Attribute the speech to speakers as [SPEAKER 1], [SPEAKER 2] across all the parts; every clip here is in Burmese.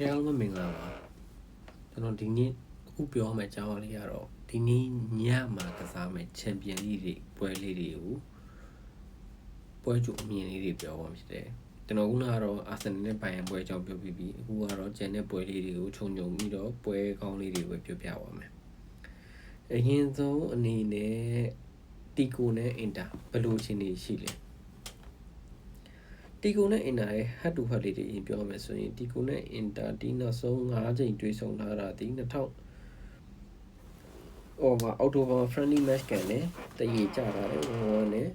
[SPEAKER 1] တရားလုံးမင်္ဂလာပါကျွန်တော်ဒီနေ့အခုပြောမယ့်အကြောင်းအရာလေးကတော့ဒီနေ့ညမှာကစားမယ့်ချန်ပီယံလိတွေပွဲလေးတွေကိုပွဲကြိုအမြင်လေးတွေပြောပါမှာဖြစ်တယ်ကျွန်တော်ခုနကတော့အာဆင်နယ်နဲ့ဘိုင်ယန်ပွဲအကြောင်းပြောပြီးပြီအခုကတော့ဂျန်တဲ့ပွဲလေးတွေကိုခြုံငုံပြီးတော့ပွဲကောင်းလေးတွေပဲပြောပြပါမယ်အရင်ဆုံးအနေနဲ့တီကိုနဲ့အင်တာဘယ်လိုအခြေအနေရှိလဲ တီကိုနဲ့အင်တာရဲ့ head to head လေးတွေအရင်ပြောမယ်ဆိုရင်တီကိုနဲ့အင်တာဒီနောက်ဆုံး5ချိန်တွေ့ဆုံလာတာဒီ2000ဟိုမှာအော်တိုဘာ friendly match ကန်နဲ့တရေကြတာလေဟိုနဲ့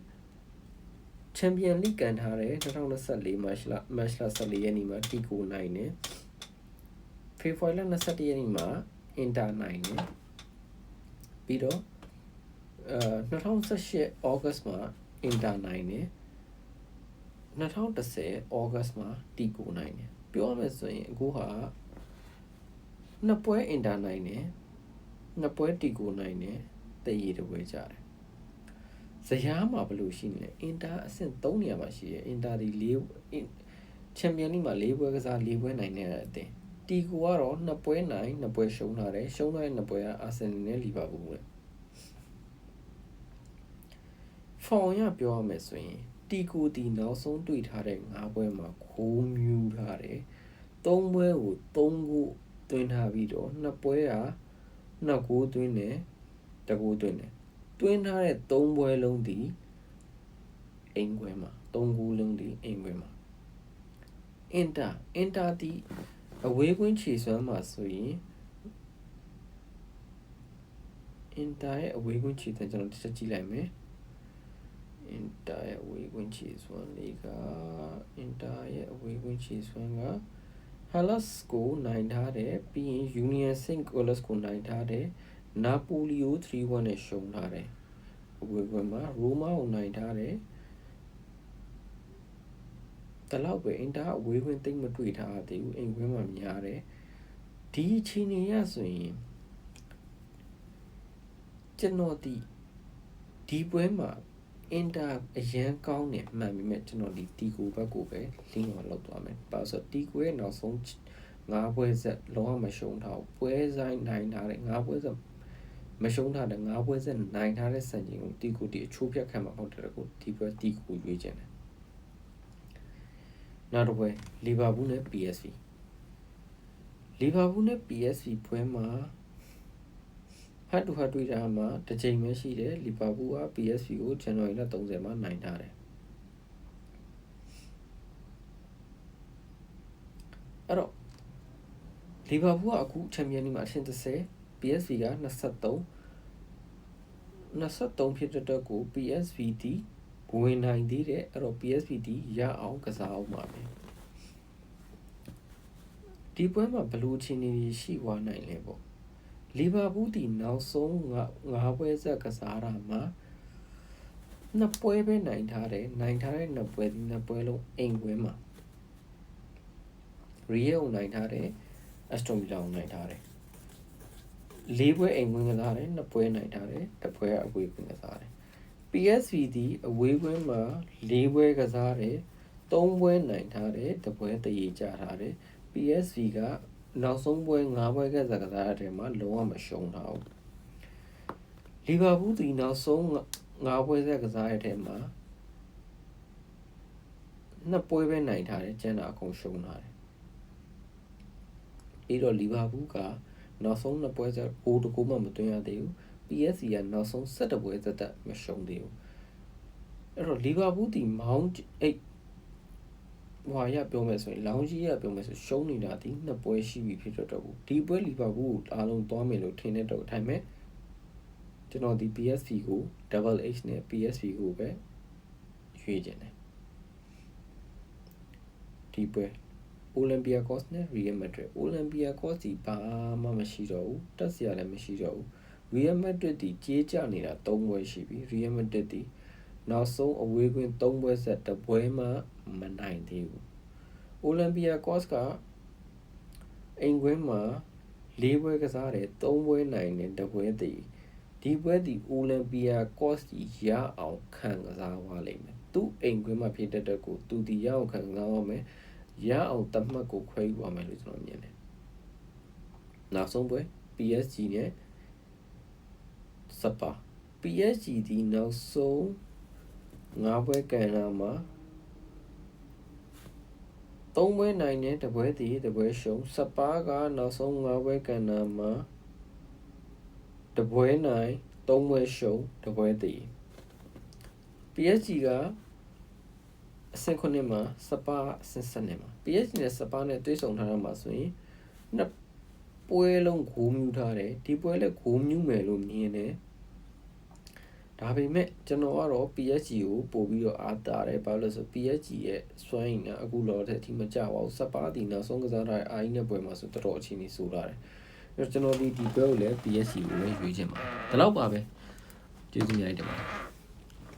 [SPEAKER 1] ချန်ပီယံလိကန်ထားတယ်2024 match လ match လ14ရက်နေ့မှာတီကိုနိုင်နဲ့ဖေဖော်ဝါရီလ21ရက်နေ့မှာအင်တာနိုင်နဲ့ပြီးတော့အဲ2018 August မှာအင်တာနိုင်နဲ့ 2010 August မှာတီကိုနိုင်တယ်ပြောရမယ်ဆိုရင်အခုဟာနှစ်ပွဲအင်တာနိုင်တယ်နှစ်ပွဲတီကိုနိုင်တယ်တည်ရတဲ့ပွဲကြတယ်ဇယားမှာဘယ်လိုရှိနေလဲအင်တာအဆင့်3နေရာမှာရှိတယ်အင်တာဒီ၄ချန်ပီယံလိမှာ၄ပွဲကစား၄ပွဲနိုင်နေတဲ့အတင်းတီကိုကတော့နှစ်ပွဲနိုင်နှစ်ပွဲရှုံးလာတယ်ရှုံးလာတဲ့နှစ်ပွဲကအာဆင်နယ်နဲ့လီဗာပူးပဲဖောင်ရပြောရမယ်ဆိုရင် တီကိုတီနောက်ဆုံးတွေ့ထားတဲ့၅ပွဲမှာခိုးမြူးထားတယ်၃ပွဲကို၃ခုသွင်းထားပြီးတော့နှစ်ပွဲကနှစ်ကိုသွင်းတယ်တကူသွင်းတယ်သွင်းထားတဲ့၃ပွဲလုံးဒီအိမ်ခွဲမှာ၃ခုလုံးဒီအိမ်ခွဲမှာအင်တာအင်တာတီအဝေးကွင်းခြေစွမ်းမှာဆိုရင်အင်တာရဲ့အဝေးကွင်းခြေစွမ်းကျွန်တော်တစ်ချက်ကြည့်လိုက်မယ် enter ရဲ့အဝေးကွင်းခြေစွမ်းလေးက enter ရဲ့အဝေးကွင်းခြေစွမ်းက Hellas ကိုနိုင်ထားတယ်ပြီးရင် Union Saint Nicholas ကိုနိုင်ထားတယ် Napoli ကို3-1နဲ့ရှုံးထားတယ်အဝေးကွင်းမှာ Roma ကိုနိုင်ထားတယ်တလောက်ပဲ Inter အဝေးကွင်းတိတ်မတွေ့ထားသေးဘူးအိမ်ကွင်းမှာများတယ်ဒီအချိန်နေရဆိုရင်ကျွန်တော်ဒီဒီပွဲမှာ အင်တာအရန်ကောင်းတယ်မှန်ပြီမဲ့ကျွန်တော်ဒီတီကိုဘက်ကိုပဲလင်းအောင်လောက်သွားမယ်။ဘာလို့ဆိုတီကိုရဲ့နောက်ဆုံးငါးပွဲဆက်လုံးဝမရှုံးထားဘူး။ပွဲဆိုင်နိုင်ထားတဲ့ငါးပွဲဆက်မရှုံးထားတဲ့ငါးပွဲဆက်နိုင်ထားတဲ့စံချိန်ကိုတီကိုတီအချိုးဖြတ်ခံမှာဟုတ်တယ်ကိုဒီပွဲတီကိုရွေးချင်တယ်။နောက်တစ်ပွဲလီဗာပူးနဲ့ PSV လီဗာပူးနဲ့ PSV ပွဲမှာ ဟတ်တူဟတ်တွေ့တာမှာတစ်ချိန်ပဲရှိတယ်လီဗာပူးက PSV ကိုဇန်နဝါရီလ30မှာနိုင်ထားတယ်အဲ့တော့လီဗာပူးကအခုချန်ပီယံလိမှာအဆင့်30 PSV က23 23ဖြစ်တဲ့အတွက်ကို PSV ဒီဝင်နိုင်သေးတယ်အဲ့တော့ PSV ဒီရအောင်ကစားအောင်ပါပဲဒီပွဲမှာဘလူးချင်းနေရှိသွားနိုင်လဲပေါ့ လီဗာပူးတီနောက်ဆုံးငါးပွဲဆက်ကစားတာမှာနှစ်ပွဲပဲနိုင်ထားတယ်နိုင်ထားတဲ့နှစ်ပွဲဒီနှစ်ပွဲလုံးအိမ်ပွဲမှာရီယယ်ကိုနိုင်ထားတယ်အက်စတိုမီလာကိုနိုင်ထားတယ်လေးပွဲအိမ်ဝင်ကစားတယ်နှစ်ပွဲနိုင်ထားတယ်တစ်ပွဲအဝေးဝင်ကစားတယ် PSV ဒီအဝေးပွဲမှာလေးပွဲကစားတယ်သုံးပွဲနိုင်ထားတယ်တစ်ပွဲတရေကြထားတယ် PSV က နောက်ဆုံးပွဲ၅ပွဲကစားကစားတဲ့မှာလုံးဝမရှုံးတော့ဘူးလီဗာပူးဒီနောက်ဆုံး၅ပွဲဆက်ကစားရတဲ့မှာနှစ်ပွဲပဲနိုင်ထားတယ်ကျန်တာအကုန်ရှုံးထားတယ်ပြီးတော့လီဗာပူးကနောက်ဆုံးနှစ်ပွဲဆက်ဟိုတကူမှမသွင်းရသေးဘူး PSG ကနောက်ဆုံး17ပွဲသက်သက်မရှုံးသေးဘူးအဲ့တော့လီဗာပူးဒီမောင်းအိတ် ဟွာရပြောမယ်ဆိုရင်လောင်ကြီးရပြောမယ်ဆိုရှုံးနေတာဒီနှစ်ပွဲရှိပြီဖြစ်တော့တော့ဘူးဒီပွဲလီဗာပူးကိုအားလုံးသွားမယ်လို့ထင်တဲ့တော့အထိုင်မဲ့ကျွန်တော်ဒီ PSV ကို double H နဲ့ PSV ကိုပဲရွေးခြင်းတယ်ဒီပွဲ Olympiacos နဲ့ Real Madrid Olympiacos ဒီဘာမှမရှိတော့ဘူးတက်စရာလည်းမရှိတော့ဘူး Real Madrid ဒီကြေးကြနေတာ၃ပွဲရှိပြီ Real Madrid ဒီ နောက်ဆုံးအဝေးကွင်း၃ပွဲဆက်တပွဲမှမနိုင်သေးဘူး။ Olympiacos ကအိမ်ကွင်းမှာ၄ပွဲကစားတယ်၃ပွဲနိုင်တယ်တပွဲတည်ဒီပွဲဒီ Olympiacos ဒီရအောင်ခံကစားသွားလိမ့်မယ်။သူ့အိမ်ကွင်းမှာဖြစ်တဲ့တက်ကိုသူဒီရအောင်ခံကစားရမယ်။ရအောင်တတ်မှတ်ကိုခွဲယူပါမယ်လို့ကျွန်တော်မြင်တယ်နောက်ဆုံးပွဲ PSG နဲ့စပါ PSG ဒီနောက်ဆုံး ငါးပွဲကန်လာမှာသုံးပွဲနိုင်တဲ့တပွဲတည်တပွဲရှုံးစပါကနောက်ဆုံးငါးပွဲကန်လာမှာတပွဲနိုင်သုံးပွဲရှုံးတပွဲတည် PSG ကအဆင့်ခုနှစ်မှာစပါအဆင့်ဆက်နှစ်မှာ PSG နဲ့စပါနဲ့တွေ့ဆုံထားတာမှာဆိုရင်နှစ်ပွဲလုံးဂိုးမြူထားတယ်ဒီပွဲလည်းဂိုးမြူမယ်လို့မြင်တယ် ဒါပေမဲ့ကျွန်တော်ကတော့ PSG ကိုပို့ပြီးတော့အားတာတယ်ဘာလို့လဲဆို PSG ရဲ့စွမ်းရည်ကအခုလောတဲ့အထိမကြပါဘူးစပါတီနောက်ဆုံးကစားထားတဲ့အာအီနဲ့ပွဲမှာဆိုတော်တော်အခြေအနေဆိုးလာတယ်အဲ့တော့ကျွန်တော်ဒီဒီပွဲကိုလည်း PSG ကိုလည်းရွေးချင်ပါတယ်ဒါတော့ပါပဲကျေးဇူးများတင်ပါတယ်